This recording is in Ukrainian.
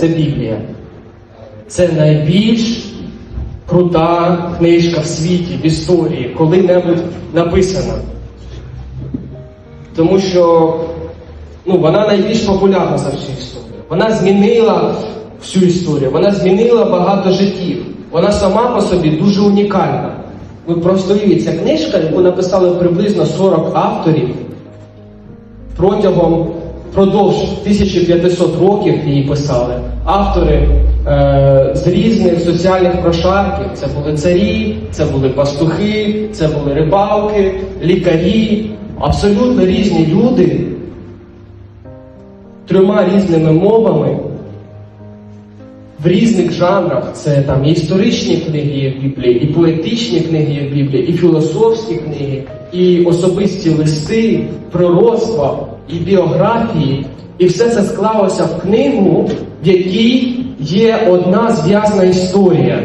це Біблія. Це найбільш крута книжка в світі, в історії, коли-небудь написана. Тому що ну, вона найбільш популярна за всю історію. Вона змінила всю історію, вона змінила багато життів. Вона сама по собі дуже унікальна. Ви просто уявіть, ця книжка, яку написали приблизно 40 авторів, протягом впродовж 1500 років її писали. Автори е, з різних соціальних прошарків. Це були царі, це були пастухи, це були рибалки, лікарі, абсолютно різні люди трьома різними мовами. В різних жанрах це там і історичні книги є в Біблії, і поетичні книги є в Біблії, і філософські книги, і особисті листи, пророцтва, і біографії. І все це склалося в книгу, в якій є одна зв'язна історія.